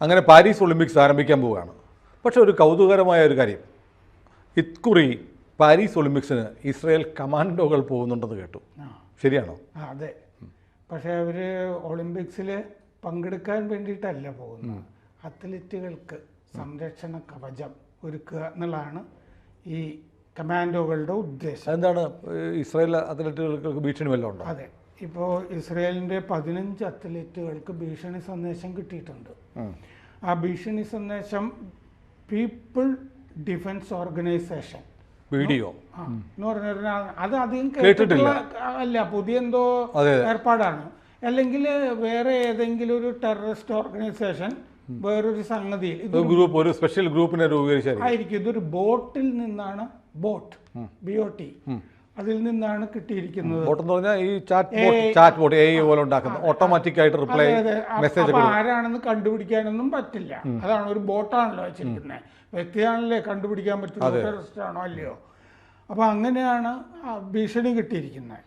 അങ്ങനെ Paris Olympics ആരംഭിക്കാൻ പോവുകയാണ്. പക്ഷേ ഒരു കൗതുകകരമായ ഒരു കാര്യം. ഇക്കുറി പാരീസ് ഒളിമ്പിക്സിന് ഇസ്രയേൽ കമാൻഡോകൾ പോകുന്നുണ്ടെന്ന് കേട്ടു. ശരിയാണോ? അതെ. പക്ഷേ അവർ ഒളിമ്പിക്സിൽ പങ്കെടുക്കാൻ വേണ്ടിയിട്ടല്ല പോകുന്നത്. അത്ലറ്റുകൾക്ക് സംരക്ഷണ കവചം ഒരുക്കുക എന്നുള്ളതാണ് ഈ കമാൻഡോകളുടെ ഉദ്ദേശം. എന്താണ് ഇസ്രയേൽ അത്ലറ്റുകൾക്ക് ഭീഷണി വല്ലതും ഉണ്ടോ? അതെ. ഇപ്പോൾ ഇസ്രയേലിന്റെ പതിനഞ്ച് അത്ലറ്റുകൾക്ക് ഭീഷണി സന്ദേശം കിട്ടിയിട്ടുണ്ട്. ആ. ഭീഷണി സന്ദേശം പീപ്പിൾ ഡിഫൻസ് ഓർഗനൈസേഷൻ. വീഡിയോ എന്ന് പറഞ്ഞൊരു അത് അധികം കേട്ടിട്ടില്ല. അല്ല പുതിയ എന്തോ. ഏർപ്പാടാണ്. അല്ലെങ്കിൽ വേറെ ഏതെങ്കിലും ഒരു ടെററിസ്റ്റ് ഓർഗനൈസേഷൻ വേറൊരു സംഗതി ഗ്രൂപ്പ് ഒരു സ്പെഷ്യൽ ഗ്രൂപ്പിനെ രൂപീകരിച്ചായിരിക്കും. ആയിരിക്കും. ഇതൊരു ബോട്ടിൽ നിന്നാണ് ബോട്ട് ബി ഒ ടി. അതിൽ നിന്നാണ് കിട്ടിയിരിക്കുന്നത്. ബോട്ട് എന്ന് പറഞ്ഞാൽ ഈ ചാറ്റ് ബോട്ട് ചാറ്റ് ബോട്ട് എ പോലെ ഉണ്ടാക്കുന്ന ഓട്ടോമാറ്റിക് ആയിട്ട് റിപ്ലൈ മെസ്സേജ് ആരാണെന്ന് കണ്ടുപിടിക്കാനൊന്നും പറ്റില്ല. അതാണ് ഒരു ബോട്ടാണല്ലോ വെച്ചിരിക്കുന്നത് വ്യക്തിയാണല്ലേ കണ്ടുപിടിക്കാൻ പറ്റുന്നത് ആണോ അല്ലയോ? അപ്പോൾ അങ്ങനെയാണ് ഭീഷണി കിട്ടിയിരിക്കുന്നത്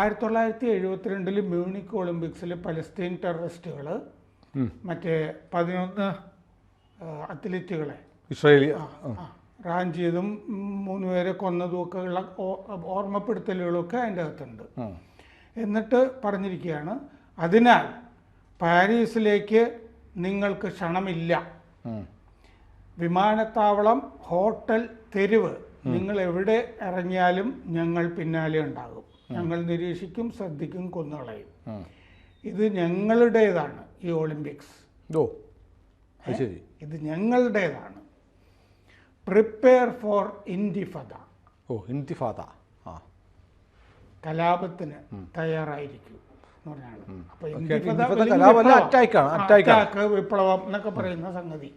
ആയിരത്തി തൊള്ളായിരത്തി എഴുപത്തിരണ്ടിൽ മ്യൂണിക് ഒളിമ്പിക്സിൽ പലസ്തീൻ ടെററിസ്റ്റുകൾ മറ്റേ പതിനൊന്ന് അത്ലറ്റുകളെ. ഇസ്രായേലി റാൻ ചെയ്തും മൂന്ന് പേരെ കൊന്നതും ഒക്കെ ഉള്ള ഓർമ്മപ്പെടുത്തലുകളൊക്കെ അതിന്റെ അകത്തുണ്ട്. എന്നിട്ട് പറഞ്ഞിരിക്കുകയാണ് അതിനാൽ പാരീസിലേക്ക് നിങ്ങൾക്ക് ക്ഷണമില്ല. വിമാനത്താവളം ഹോട്ടൽ തെരുവ് നിങ്ങൾ എവിടെ ഇറങ്ങിയാലും ഞങ്ങൾ പിന്നാലെ ഉണ്ടാകും. ഞങ്ങൾ നിരീക്ഷിക്കും ശ്രദ്ധിക്കും കൊന്നുകളയും ഇത് ഞങ്ങളുടേതാണ് ഈ ഒളിമ്പിക്സ്. ഇത് ഞങ്ങളുടേതാണ്. പ്രിപ്പയർ ഫോർ ഇൻഡിഫദ ഓ ഇൻഡിഫാദ ആ. കലാപത്തിന് തയ്യാറായിരിക്കും എന്ന് പറഞ്ഞാണ്. അപ്പൊ ഓക്കേ, ഇന്തിഫദ ഇന്തിഫദ വലിയ കലാപമല്ല, വിപ്ലവം. എന്നൊക്കെ പറയുന്ന സംഗതി.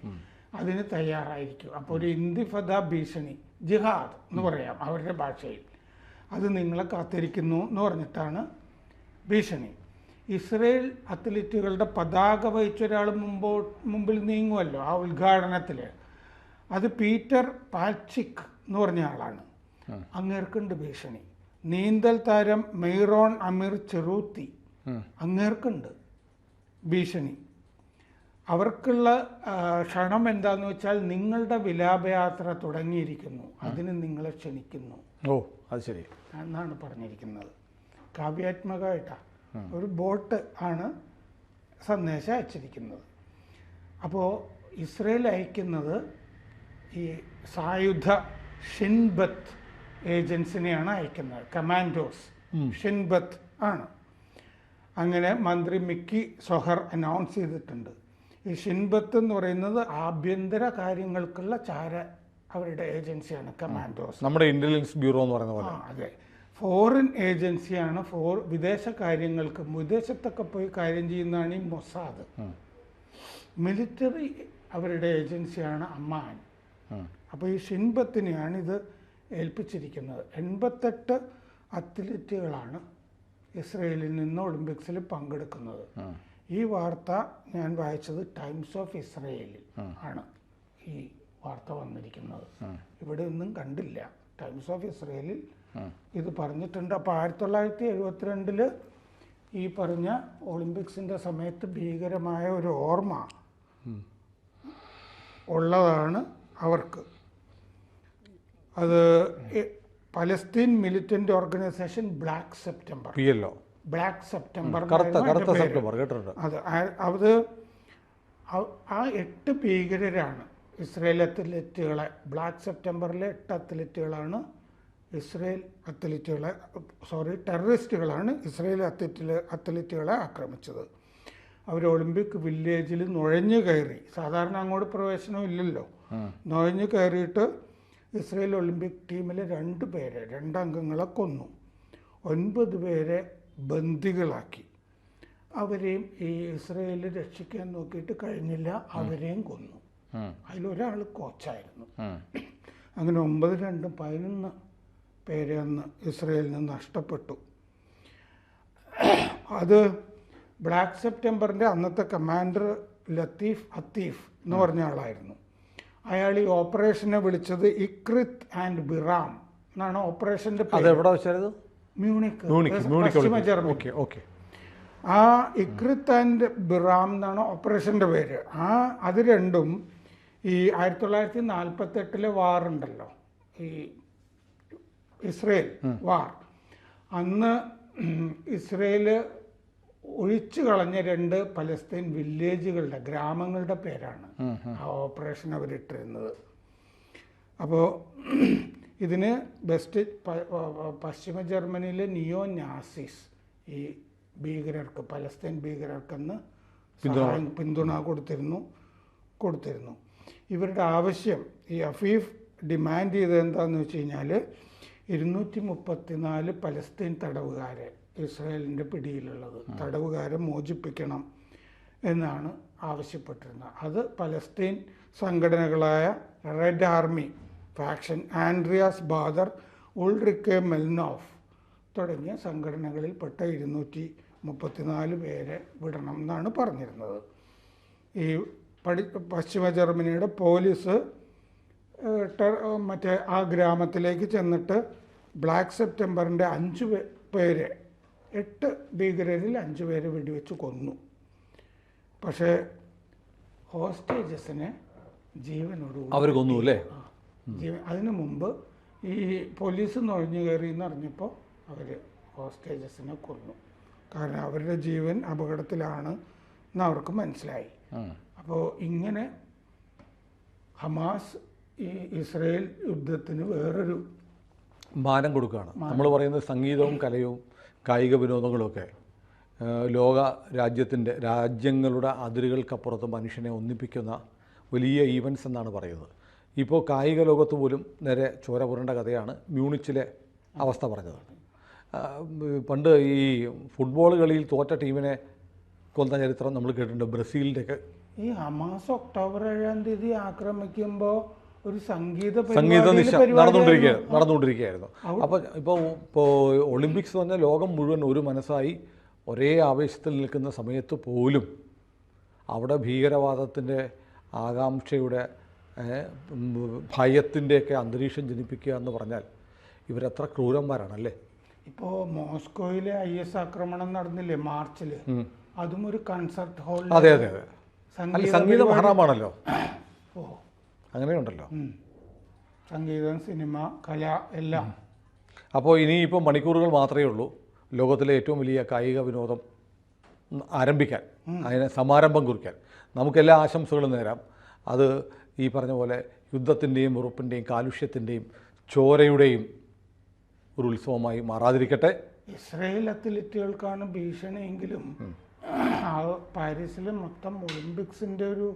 അതിന് തയ്യാറായിരിക്കും. അപ്പോൾ ഒരു ഇന്ദിഫദ ഭീഷണി ജിഹാദ് എന്ന് പറയാം അവരുടെ ഭാഷയിൽ. അത് നിങ്ങളെ കാത്തിരിക്കുന്നു എന്ന് പറഞ്ഞിട്ടാണ് ഭീഷണി. ഇസ്രയേൽ അത്ലറ്റുകളുടെ പതാക വഹിച്ച ഒരാൾ മുമ്പോ മുമ്പിൽ നീങ്ങുമല്ലോ ആ ഉദ്ഘാടനത്തിൽ അത് പീറ്റർ പാച്ചിക് എന്ന് പറഞ്ഞ ആളാണ്. അങ്ങേർക്കുണ്ട് ഭീഷണി. നീന്തൽ താരം മെയ്റോൺ അമീർ ചെറൂത്തി. അങ്ങേർക്കുണ്ട് ഭീഷണി. അവർക്കുള്ള ക്ഷണം എന്താന്ന് വെച്ചാൽ നിങ്ങളുടെ വിലാപയാത്ര തുടങ്ങിയിരിക്കുന്നു. അതിന് നിങ്ങളെ ക്ഷണിക്കുന്നു. ഓ അത് ശരി. എന്നാണ് പറഞ്ഞിരിക്കുന്നത്. കാവ്യാത്മകമായിട്ടാണ് ഒരു ബോട്ട് ആണ് സന്ദേശം അയച്ചിരിക്കുന്നത്. അപ്പോൾ ഇസ്രയേൽ അയക്കുന്നത് ഈ സായുധ ഷിൻബത്ത് ഏജൻസിനെയാണ് അയക്കുന്നത് കമാൻഡോസ് ഷിൻബത്ത് ആണ്. അങ്ങനെ മന്ത്രി മിക്കി സൊഹർ അനൗൺസ് ചെയ്തിട്ടുണ്ട്. ഈ ഷിൻബത്ത് എന്ന് പറയുന്നത് ആഭ്യന്തര കാര്യങ്ങൾക്കുള്ള ചാര അവരുടെ ഏജൻസിയാണ് കമാൻഡോസ്. നമ്മുടെ ഇന്റലിജൻസ് ബ്യൂറോ എന്ന് പറയുന്ന പോലെ. അതെ. ഫോറിൻ ഏജൻസിയാണ് ഫോർ വിദേശ കാര്യങ്ങൾക്ക് വിദേശത്തൊക്കെ പോയി കാര്യം ചെയ്യുന്നതാണ് ഈ മൊസാദ്. മിലിറ്ററി അവരുടെ ഏജൻസിയാണ് അമ്മാൻ. അപ്പോൾ ഈ ഷിൻബത്തിനെയാണ് ഇത് ഏൽപ്പിച്ചിരിക്കുന്നത്. എൺപത്തെട്ട് അത്ലറ്റുകളാണ് ഇസ്രയേലിൽ നിന്ന് ഒളിമ്പിക്സിൽ പങ്കെടുക്കുന്നത്. ഈ വാർത്ത ഞാൻ വായിച്ചത് ടൈംസ് ഓഫ് ഇസ്രയേലിൽ ആണ് ഈ വാർത്ത വന്നിരിക്കുന്നത്. ഇവിടെ ഒന്നും കണ്ടില്ല. ടൈംസ് ഓഫ് ഇസ്രയേലിൽ ഇത് പറഞ്ഞിട്ടുണ്ട്. അപ്പോൾ ആയിരത്തി തൊള്ളായിരത്തി എഴുപത്തിരണ്ടിൽ ഈ പറഞ്ഞ ഒളിമ്പിക്സിന്റെ സമയത്ത് ഭീകരമായ ഒരു ഓർമ്മ ഉള്ളതാണ് അവർക്ക്. അത് Palestine militant organisation Black September P Black September കറുത്ത എന്നായിരുന്നു കറുത്ത സെപ്റ്റംബർ കേട്ടിട്ടുണ്ട്. അത് അത് ആ- എട്ട് ഭീകരരാണ് ഇസ്രയേൽ അത്ലറ്റുകളെ ബ്ലാക്ക് സെപ്റ്റംബറിലെ എട്ട് അത്ലറ്റുകളാണ് ഇസ്രയേൽ അത്ലറ്റുകളെ സോറി ടെററിസ്റ്റുകളാണ് ഇസ്രയേൽ അത്ലറ്റ് അത്ലറ്റുകളെ ആക്രമിച്ചത്. അവർ ഒളിമ്പിക് വില്ലേജിൽ നുഴഞ്ഞു കയറി. സാധാരണ അങ്ങോട്ട് പ്രവേശനം ഇല്ലല്ലോ. നുഴഞ്ഞു കയറിയിട്ട് ഇസ്രയേൽ ഒളിമ്പിക് ടീമിലെ രണ്ട് പേരെ രണ്ടംഗങ്ങളെ കൊന്നു. ഒൻപത് പേരെ ബന്ദികളാക്കി. അവരെയും ഈ ഇസ്രയേൽ രക്ഷിക്കാൻ നോക്കിയിട്ട് കഴിഞ്ഞില്ല അവരെയും കൊന്നു. അതിലൊരാൾ കോച്ചായിരുന്നു. അങ്ങനെ ഒമ്പത് രണ്ടും പതിനൊന്ന് പേരെ അന്ന് ഇസ്രയേലിന് നഷ്ടപ്പെട്ടു. അത് ബ്ലാക്ക് സെപ്റ്റംബറിന്റെ അന്നത്തെ കമാൻഡർ ലത്തീഫ് അത്തീഫ് എന്ന് പറഞ്ഞ ആളായിരുന്നു. അയാൾ ഈ ഓപ്പറേഷനെ വിളിച്ചത് ഇക്രിത് ആൻഡ് ബിറാം എന്നാണ് ഓപ്പറേഷന്റെ അത് എവിടെ വെച്ചായിരുന്നു മ്യൂണിക് ഓക്കെ ആ ഇക്രിത് ആൻഡ് ബിറാം എന്നാണ് ഓപ്പറേഷന്റെ പേര്. ആ അത് രണ്ടും ഈ ആയിരത്തി തൊള്ളായിരത്തി നാൽപ്പത്തി എട്ടിലെ വാറുണ്ടല്ലോ ഈ ഇസ്രയേൽ വാർ. അന്ന് ഇസ്രയേൽ ഒഴിച്ചു കളഞ്ഞ രണ്ട് പലസ്തീൻ വില്ലേജുകളുടെ ഗ്രാമങ്ങളുടെ പേരാണ് ആ ഓപ്പറേഷൻ അവരിട്ടിരുന്നത്. അപ്പോൾ ഇതിന് ബെസ്റ്റ് പശ്ചിമ ജർമ്മനിയിലെ നിയോ നാസിസ് ഈ ഭീകരർക്ക് പലസ്തീൻ ഭീകരർക്കെന്ന് സഹായം പിന്തുണ കൊടുത്തിരുന്നു കൊടുത്തിരുന്നു. ഇവരുടെ ആവശ്യം ഈ അഫീഫ് ഡിമാൻഡ് ചെയ്തത് എന്താണെന്ന് വെച്ച് കഴിഞ്ഞാൽ ഇരുന്നൂറ്റി മുപ്പത്തിനാല് പലസ്തീൻ തടവുകാരെ ഇസ്രായേലിന്റെ പിടിയിലുള്ളത്. തടവുകാരെ മോചിപ്പിക്കണം എന്നാണ് ആവശ്യപ്പെട്ടിരുന്നത്. അത് Palestine സംഘടനകളായ Red Army Faction Andreas Baader Ulrike Meinhof തുടങ്ങിയ സംഘടനകളിൽപ്പെട്ട ഇരുന്നൂറ്റി മുപ്പത്തിനാല് പേരെ വിടണം എന്നാണ് പറഞ്ഞിരുന്നത്. ഈ പടി പശ്ചിമ ജർമ്മനിയുടെ പോലീസ് മറ്റേ ആ ഗ്രാമത്തിലേക്ക് ചെന്നിട്ട് ബ്ലാക്ക് സെപ്റ്റംബറിന്റെ അഞ്ച് പേരെ എട്ട് ഭീകരരിൽ അഞ്ച് പേരെ വെടിവെച്ച് കൊന്നു. പക്ഷേ ഹോസ്റ്റേജസിനെ ജീവനോട് അവർ കൊന്നു അല്ലേ? ജീവൻ അതിനു മുമ്പ് ഈ പോലീസ് നുഴഞ്ഞു കയറി എന്നറിഞ്ഞപ്പോൾ അവർ ഹോസ്റ്റേജസിനെ കൊന്നു. കാരണം അവരുടെ ജീവൻ അപകടത്തിലാണ് എന്ന് അവർക്ക് മനസ്സിലായി. അപ്പോൾ ഇങ്ങനെ ഹമാസ് ഈ ഇസ്രയേൽ യുദ്ധത്തിന് വേറൊരു മാനം കൊടുക്കുകയാണ്. നമ്മൾ പറയുന്നത് സംഗീതവും കലയും കായിക വിനോദങ്ങളൊക്കെ ലോക രാജ്യത്തിന്റെ രാജ്യങ്ങളുടെ അതിരുകൾക്കപ്പുറത്ത് മനുഷ്യനെ ഒന്നിപ്പിക്കുന്ന വലിയ ഈവൻസ് എന്നാണ് പറയുന്നത്. ഇപ്പോൾ കായിക ലോകത്ത് പോലും നേരെ ചോര പുരണ്ട കഥയാണ് മ്യൂണിച്ചിലെ അവസ്ഥ പറഞ്ഞത്. പണ്ട് ഈ ഫുട്ബോൾ കളിയിൽ തോറ്റ ടീമിനെ കൊന്ന ചരിത്രം നമ്മൾ കേട്ടിട്ടുണ്ട് ബ്രസീലിന്റെയൊക്കെ. ഈ ഹമാസ് ഒക്ടോബർ ഏഴാം തീയതി ആക്രമിക്കുമ്പോൾ ഒരു സംഗീത സംഗീത നിശ നടന്നുകൊണ്ടിരിക്കുകയാണ് നടന്നുകൊണ്ടിരിക്കുകയായിരുന്നു. അപ്പോൾ ഇപ്പോൾ ഇപ്പോൾ ഒളിമ്പിക്സ് തന്നെ ലോകം മുഴുവൻ ഒരു മനസ്സായി ഒരേ ആവേശത്തിൽ നിൽക്കുന്ന സമയത്ത് പോലും അവിടെ ഭീകരവാദത്തിന്റെ ആകാംക്ഷയുടെ ഭയത്തിന്റെ ഒക്കെ ഭയത്തിന്റെയൊക്കെ അന്തരീക്ഷം ജനിപ്പിക്കുക എന്ന് പറഞ്ഞാൽ ഇവരത്ര ക്രൂരന്മാരാണല്ലേ? ഇപ്പോൾ മോസ്കോയിലെ ഐ എസ് ആക്രമണം നടന്നില്ലേ മാർച്ചിൽ അതും ഒരു കൺസർട്ട് ഹാളിൽ അതെ അതെ അതെ. സംഗീത സംഗീതം ഹറാമാണല്ലോ. ഓ. അങ്ങനെയുണ്ടല്ലോ. ഉണ്ടല്ലോ സംഗീതം സിനിമ കല എല്ലാം. അപ്പോൾ ഇനിയിപ്പോൾ മണിക്കൂറുകൾ മാത്രമേ ഉള്ളൂ ലോകത്തിലെ ഏറ്റവും വലിയ കായിക വിനോദം ആരംഭിക്കാൻ അതിനെ സമാരംഭം കുറിക്കാൻ. നമുക്കെല്ലാ ആശംസകളും നേരാം. അത് ഈ പറഞ്ഞ പോലെ യുദ്ധത്തിന്റെയും ഉറപ്പിന്റെയും കാലുഷ്യത്തിന്റെയും ചോരയുടെയും ഒരു ഉത്സവമായി മാറാതിരിക്കട്ടെ. ഇസ്രയേൽ അത്ലറ്റുകൾക്കാണ് ഭീഷണിയെങ്കിലും ആ പാരീസിലെ മൊത്തം ഒളിമ്പിക്സിന്റെ ഒരു.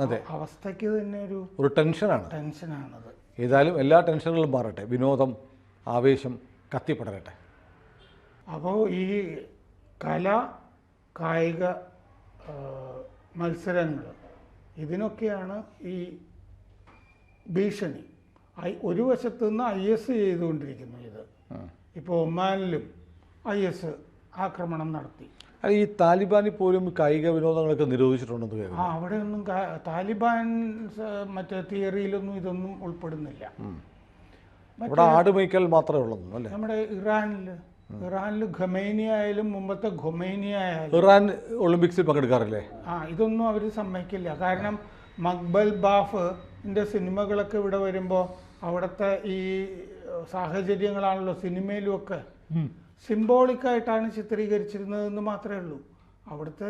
അവസ്ഥയ്ക്ക് തന്നെ ഒരു ഒരു ടെൻഷനാണ്. ടെൻഷനാണത്. ഏതായാലും എല്ലാ ടെൻഷനുകളും മാറട്ടെ. വിനോദം ആവേശം കത്തിപ്പടരട്ടെ. അപ്പോൾ ഈ കല കായിക മത്സരങ്ങൾ ഇതിനൊക്കെയാണ് ഈ ഭീഷണി. ഐ ഒരു വശത്തു നിന്ന് ഐ എസ് ചെയ്തുകൊണ്ടിരിക്കുന്നു ഇത്. ഇപ്പോൾ ഒമാനിലും ഐ എസ് ആക്രമണം നടത്തി. അല്ല ഈ താലിബാനിൽ പോലും കായിക വിനോദങ്ങളൊക്കെ നിരോധിച്ചിട്ടുണ്ടെന്ന് ആ കേൾക്കുന്നു അവിടെയൊന്നും കാ- താലിബാൻ സ- മറ്റേ തിയറിയിലൊന്നും ഇതൊന്നും ഉൾപ്പെടുന്നില്ല. അവിടെ ആടുമേയ്ക്കൽ മാത്രമേ ഉള്ളൂ അല്ലേ? നമ്മുടെ ഇറാനിൽ ഇറാനിൽ ഖമേനി ആയാലും മുമ്പത്തെ ഖൊമൈനി ആയാലും ഇറാൻ ഒളിമ്പിക്സിൽ പങ്കെടുക്കാറില്ലേ? ആ ഇതൊന്നും അവർ സമ്മതിക്കില്ല. കാരണം മക്ബൽ ബാഫിന്റെ സിനിമകളൊക്കെ ഇവിടെ വരുമ്പോൾ അവിടുത്തെ ഈ സാഹചര്യങ്ങളാണല്ലോ സിനിമയിലും ഒക്കെ. സിംബോളിക്കായിട്ടാണ് ചിത്രീകരിച്ചിരുന്നതെന്ന് മാത്രമേ ഉള്ളൂ. അവിടുത്തെ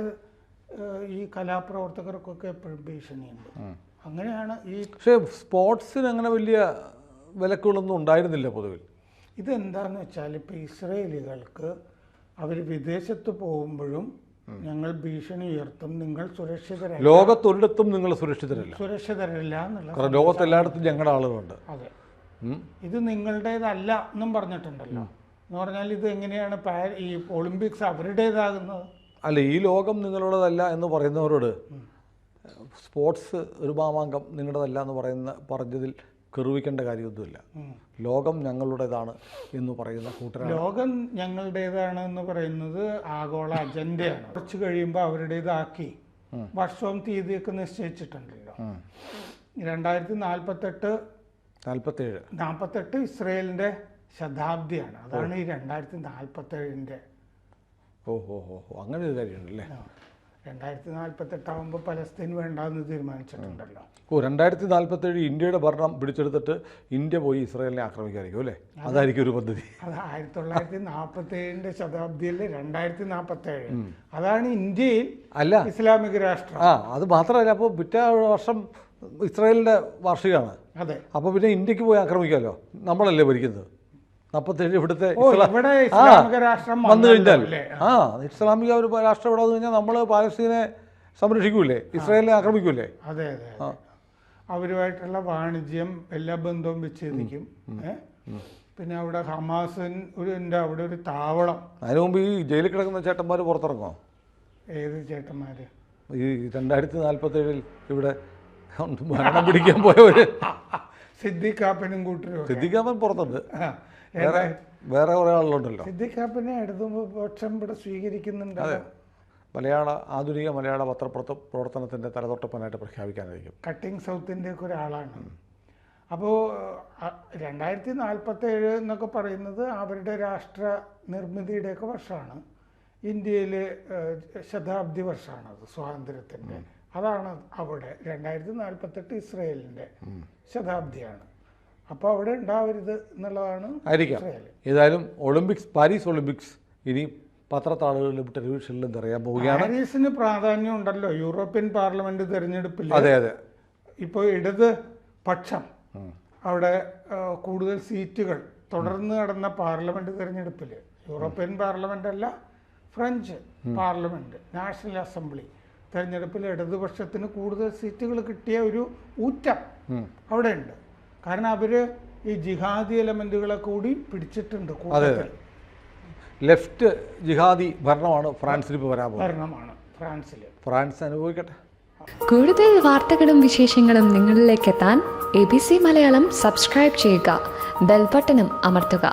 ഈ കലാപ്രവർത്തകർക്കൊക്കെ എപ്പോഴും ഭീഷണിയുണ്ട്. അങ്ങനെയാണ് ഈ പക്ഷേ സ്പോർട്സിന് അങ്ങനെ വലിയ വിലക്കുകളൊന്നും ഉണ്ടായിരുന്നില്ല പൊതുവിൽ. ഇതെന്താന്ന് വെച്ചാൽ ഇപ്പം ഇസ്രയേലികൾക്ക് അവർ വിദേശത്ത് പോകുമ്പോഴും ഞങ്ങൾ ഭീഷണി ഉയർത്തും നിങ്ങൾ സുരക്ഷിതരല്ല. ലോകത്തൊരിടത്തും നിങ്ങൾ സുരക്ഷിതരല്ല. സുരക്ഷിതരല്ല എന്നുള്ള ലോകത്തെല്ലായിടത്തും ഞങ്ങളുടെ ആളുകളുണ്ട്. അതെ. ഇത് നിങ്ങളുടേതല്ല എന്നും പറഞ്ഞിട്ടുണ്ടല്ലോ. എന്ന് പറഞ്ഞാൽ ഇത് എങ്ങനെയാണ് ഈ ഒളിമ്പിക്സ് അവരുടേതാകുന്നത്? അല്ല ഈ ലോകം നിങ്ങളുടേതല്ല എന്ന് പറയുന്നവരോട് സ്പോർട്സ് ഒരു മാമാങ്കം നിങ്ങളുടേതല്ല എന്ന് പറയുന്ന പറഞ്ഞതിൽ കെറുവിക്കേണ്ട കാര്യമൊന്നുമില്ല. ലോകം ഞങ്ങളുടേതാണ് എന്ന് പറയുന്ന കൂട്ടരാണ്. ലോകം ഞങ്ങളുടേതാണ് എന്ന് പറയുന്നത് ആഗോള അജണ്ടയാണ്. കുറച്ച് കഴിയുമ്പോൾ അവരുടേതാക്കി. വർഷവും തീയതിയൊക്കെ നിശ്ചയിച്ചിട്ടുണ്ടല്ലോ. രണ്ടായിരത്തി നാൽപ്പത്തെട്ട് നാൽപ്പത്തേഴ്. നാൽപ്പത്തെട്ട് ഇസ്രയേലിന്റെ ശതാബ്ദിയാണ്. അതാണ് ഈ രണ്ടായിരത്തി നാൽപ്പത്തേഴിന്റെ ഓ ഓ ഓ ഓ, അങ്ങനെ ഒരു കാര്യമുണ്ടല്ലേ? രണ്ടായിരത്തി നാൽപ്പത്തെട്ടാകുമ്പോൾ പലസ്തീൻ വേണ്ടാന്ന് തീരുമാനിച്ചിട്ടുണ്ടല്ലോ. ഓ രണ്ടായിരത്തി നാൽപ്പത്തേഴ് ഇന്ത്യയുടെ ഭരണം പിടിച്ചെടുത്തിട്ട് ഇന്ത്യ പോയി ഇസ്രായേലിനെ ആക്രമിക്കായിരിക്കും അല്ലേ? അതായിരിക്കും ഒരു പദ്ധതി. അത് ആയിരത്തി തൊള്ളായിരത്തി നാൽപ്പത്തി ഏഴിന്റെ ശതാബ്ദിയിൽ രണ്ടായിരത്തി നാൽപ്പത്തി ഏഴ് അതാണ് ഇന്ത്യയിൽ അല്ല. ഇസ്ലാമിക രാഷ്ട്രം. ആ അത് മാത്രമല്ല അപ്പോൾ പിറ്റേ വർഷം ഇസ്രായേലിന്റെ വാർഷികമാണ്. അതെ. അപ്പോൾ പിന്നെ ഇന്ത്യയ്ക്ക് പോയി ആക്രമിക്കാമല്ലോ നമ്മളല്ലേ ഭരിക്കുന്നത്? നാൽപ്പത്തേഴ് ഇവിടുത്തെ വന്നു കഴിഞ്ഞാൽ. ആ. ഇസ്ലാമിക ഒരു രാഷ്ട്രം ഇവിടെ വന്നു കഴിഞ്ഞാൽ നമ്മൾ പാലസ്തീനെ സംരക്ഷിക്കൂലേ? ഇസ്രായേലിനെ ആക്രമിക്കൂലേ? അതെ അതെ. അവരുമായിട്ടുള്ള വാണിജ്യം എല്ലാ ബന്ധവും വിച്ഛേദിക്കും. പിന്നെ അവിടെ ഹമാസിൻ ഒരു ഉണ്ട് അവിടെ ഒരു താവളം. അതിനു മുമ്പ് ഈ ജയിലിൽ കിടക്കുന്ന ചേട്ടന്മാർ പുറത്തിറങ്ങോ ഏത് ചേട്ടന്മാര്? ഈ രണ്ടായിരത്തി നാൽപ്പത്തേഴിൽ ഇവിടെ മരണം പിടിക്കാൻ പോയവര് സിദ്ദിഖാപ്പനും കൂട്ടരും സിദ്ദിഖാപ്പൻ പുറത്തുണ്ട്. വേറെ വേറെ കുറേ ആളുകളുണ്ടല്ലോ. സിദ്ദിഖാപ്പനെ പക്ഷം ഇവിടെ സ്വീകരിക്കുന്നുണ്ട് അതെ. മലയാള ആധുനിക മലയാള പത്രപ്രവർത്ത പ്രവർത്തനത്തിന്റെ തലതൊട്ടപ്പനായിട്ട് പ്രഖ്യാപിക്കാനായിരിക്കും. കട്ടിംഗ് സൗത്തിന്റെ ഒക്കെ ഒരാളാണ്. അപ്പോൾ രണ്ടായിരത്തി നാൽപ്പത്തി ഏഴ് എന്നൊക്കെ പറയുന്നത് അവരുടെ രാഷ്ട്ര നിർമ്മിതിയുടെയൊക്കെ വർഷമാണ്. ഇന്ത്യയിലെ ശതാബ്ദി വർഷമാണ് അത് സ്വാതന്ത്ര്യത്തിന്റെ. അതാണ് അവിടെ രണ്ടായിരത്തി നാൽപ്പത്തെട്ട് ഇസ്രയേലിന്റെ ശതാബ്ദിയാണ്. അപ്പോൾ അവിടെ ഉണ്ടാവരുത് എന്നുള്ളതാണ് ആയിരിക്കാം. ഏതായാലും ഒളിമ്പിക്സ് പാരീസ് ഒളിമ്പിക്സ് ഇനി പത്രത്താളുകളിലും ടെലിവിഷനിലും അറിയാൻ പോവുകയാണ്. പാരീസിന് പ്രാധാന്യം ഉണ്ടല്ലോ. യൂറോപ്യൻ പാർലമെന്റ് തെരഞ്ഞെടുപ്പിൽ അതെ അതെ. ഇപ്പോൾ ഇടത് പക്ഷം അവിടെ കൂടുതൽ സീറ്റുകൾ തുടർന്ന് നടന്ന പാർലമെന്റ് തെരഞ്ഞെടുപ്പിൽ യൂറോപ്യൻ പാർലമെന്റ് അല്ല ഫ്രഞ്ച് പാർലമെന്റ് നാഷണൽ അസംബ്ലി തെരഞ്ഞെടുപ്പിൽ ഇടതുപക്ഷത്തിന് കൂടുതൽ സീറ്റുകൾ കിട്ടിയ ഒരു ഊറ്റം അവിടെ ഉണ്ട് കാരണം അവർ ഈ ജിഹാദി എലമെന്റുകളെ കൂടി പിടിച്ചിട്ടുണ്ട് കൂട്ടത്തിൽ. ലെഫ്റ്റ് ജിഹാദി ഭരണമാണ് ഫ്രാൻസിൽ ഇപ്പോൾ വരാൻ പോകുന്നത്. ഭരണമാണ് ഫ്രാൻസിൽ ഫ്രാൻസ് അനുഭവിക്കട്ടെ. കൂടുതൽ വാർത്തകളും വിശേഷങ്ങളും നിങ്ങളിലേക്ക് എത്താൻ A B C Malayalam subscribe ചെയ്യുക. ബെൽബട്ടനും അമർത്തുക.